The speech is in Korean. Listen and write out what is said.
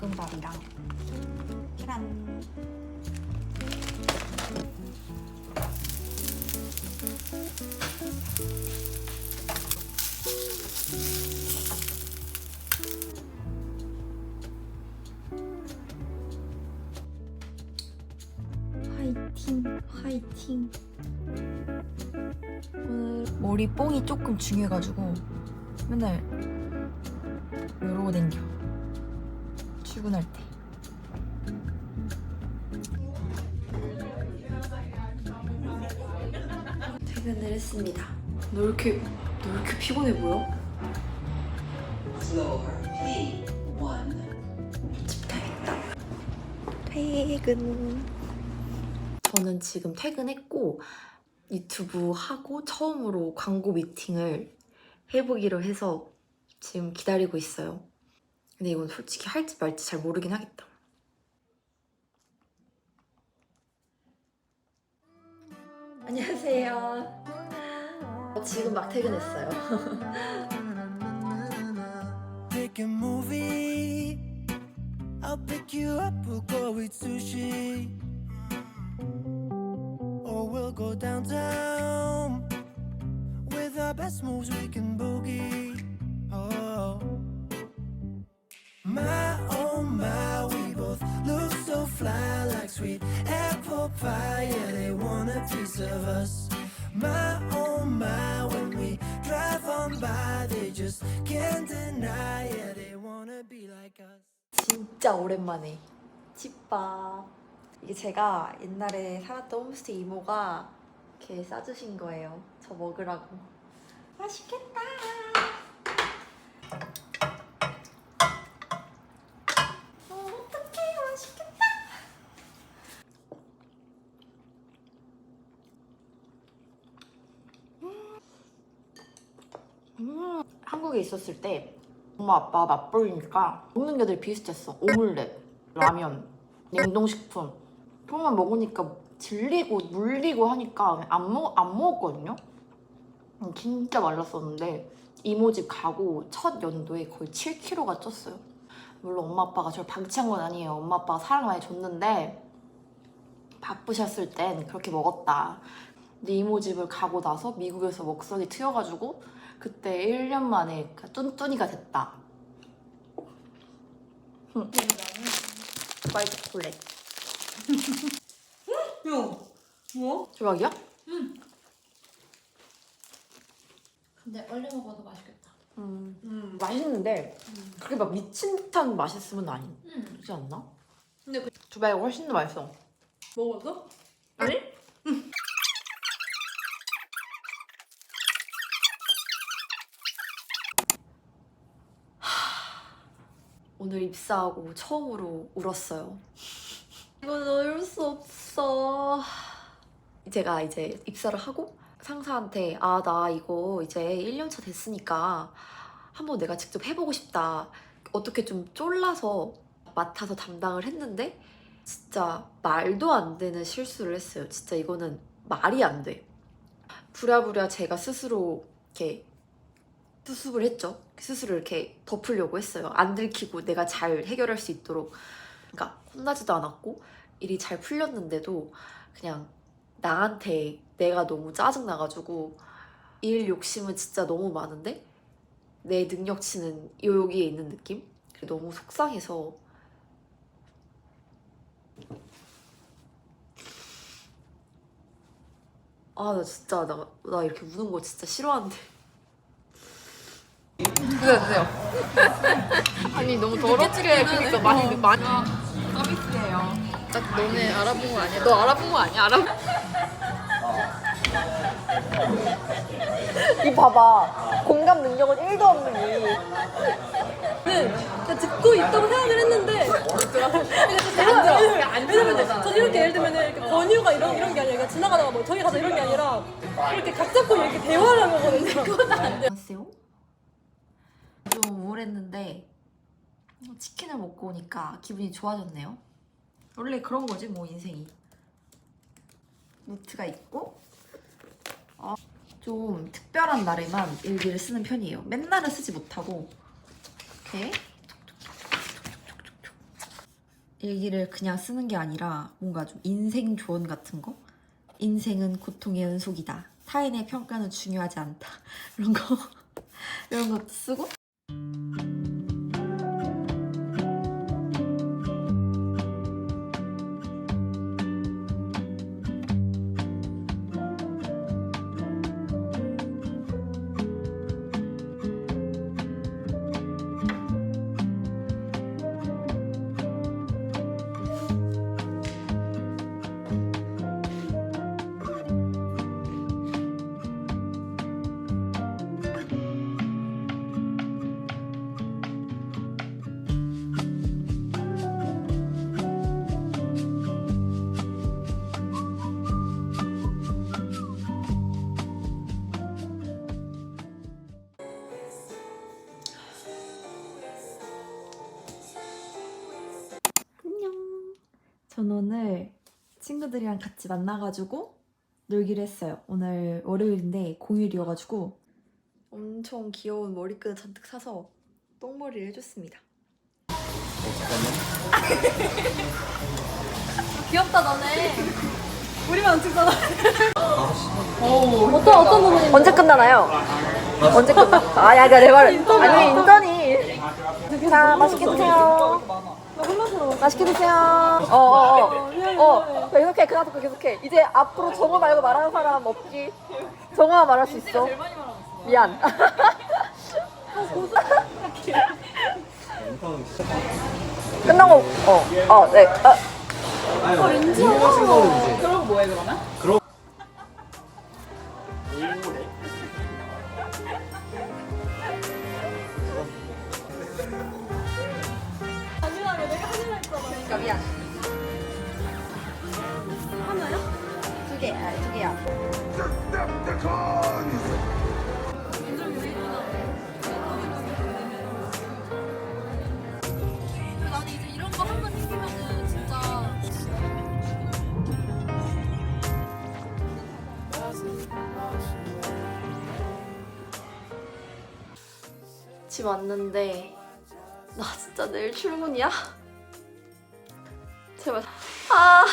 볶음밥이랑 계란. 화이팅, 화이팅. 오늘 머리 뽕이 조금 중요해가지고 맨날 이러고 댕겨. 출근할 때. 퇴근을 했습니다. 너 이렇게 너 이렇게 피곤해 보여? Floor P1. 집 가야겠다. 퇴근. 저는 지금 퇴근했고 유튜브 하고 처음으로 광고 미팅을 해보기로 해서 지금 기다리고 있어요. 근데 이건 솔직히 할지 말지 잘 모르긴 하겠다. 안녕하세요. 지금 막 퇴근했어요. Pick a movie. I'll pick you up. We'll go eat sushi. Or we'll go downtown. With our best moves, we can boogie. Oh. My, oh my, we both look so fly like sweet apple pie. Yeah, they want a piece of us. My, oh my, when we drive on by, they just can't deny. Yeah, they wanna be like us. 진짜 오랜만에 집밥 이게 제가 옛날에 살았던 홈스테이 이모가 이렇게 싸주신 거예요 저 먹으라고 맛있겠다 어, 어떡해 맛있겠다 음, 한국에 있었을 때 엄마 아빠 맛보이니까 먹는 게 늘 비슷했어. 오믈렛, 라면, 냉동식품. 그것만 먹으니까 질리고 물리고 하니까 안, 먹, 안 먹었거든요. 음, 진짜 말랐었는데 이모 집 가고 첫 연도에 거의 7kg가 쪘어요. 물론 엄마 아빠가 저를 방치한 건 아니에요. 엄마 아빠가 사랑 많이 줬는데 바쁘셨을 땐 그렇게 먹었다. 근데 이모 집을 가고 나서 미국에서 먹성이 트여가지고 그때 1년 만에 뚠뚠이가 됐다. 화이트 초콜릿. 야, 뭐? 조각이야? 근데 얼려 먹어도 맛있겠다. 음. 음. 맛있는데 그렇게 막 미친 듯한 맛있으면 음. 아니지 않나? 근데 그 두바이가 훨씬 더 맛있어. 먹었어? 아니? 오늘 입사하고 처음으로 울었어요. 이건 어쩔 수 없어. 제가 이제 입사를 하고 상사한테 아 나 이거 이제 1년차 됐으니까 한번 내가 직접 해보고 싶다. 어떻게 좀 쫄라서 맡아서 담당을 했는데 진짜 말도 안 되는 실수를 했어요. 진짜 이거는 말이 안 돼. 부랴부랴 제가 스스로 이렇게 수습을 했죠. 스스로 이렇게 덮으려고 했어요. 안 들키고 내가 잘 해결할 수 있도록. 그러니까 혼나지도 않았고 일이 잘 풀렸는데도 그냥 나한테 내가 너무 짜증나가지고 일 욕심은 진짜 너무 많은데 내 능력치는 여기에 있는 느낌? 너무 속상해서 아 나 진짜 나, 나 이렇게 우는 거 진짜 싫어하는데 드세요, 드세요. 아니 너무 더럽게 그러니까 많이 많이 서비스예요. 딱 너네 알아본 거 아니야? 너 알아본 거 아니야? 알아? 이 봐봐 공감 능력은 1도 없는 이 그냥 듣고 있다고 생각을 했는데 안 들어 왜냐면 전 이렇게 예를 들면 이렇게 권유가 이런 이런 게 아니라 그러니까 지나가다가 뭐 저기 가자 이런 게 아니라 이렇게 각 잡고 이렇게 대화를 하는 거거든요 안녕하세요 좀 우울했는데 치킨을 먹고 오니까 기분이 좋아졌네요 원래 그런 거지 뭐 인생이 노트가 있고 어, 좀 특별한 날에만 일기를 쓰는 편이에요 맨날은 쓰지 못하고 이렇게 일기를 그냥 쓰는 게 아니라 뭔가 좀 인생 조언 같은 거? 인생은 고통의 연속이다. 타인의 평가는 중요하지 않다. 이런 거 이런 것도 쓰고 전 오늘 친구들이랑 같이 만나가지고 놀기로 했어요. 오늘 월요일인데 공휴일이어가지고 엄청 귀여운 머리끈 잔뜩 사서 똥머리를 해줬습니다. 귀엽다 너네. 우리만 안 찍잖아. 어떤 어떤 부분이? 언제 끝나나요? 언제 끝나? 아, 야, 내 말. 아니, 인턴이. 자, 맛있게 드세요. 맛있게 드세요. 어, 어, 어. 어, 계속해. 그다음 계속해. 이제 앞으로 정어 말고 말하는 사람 없지? 정어만 말할 수 있어. 미안. 끝나고, 어, 어, 네. 어. 아니라며 생기면은 진짜 집 왔는데 나 진짜 내일 출근이야? 제발. 아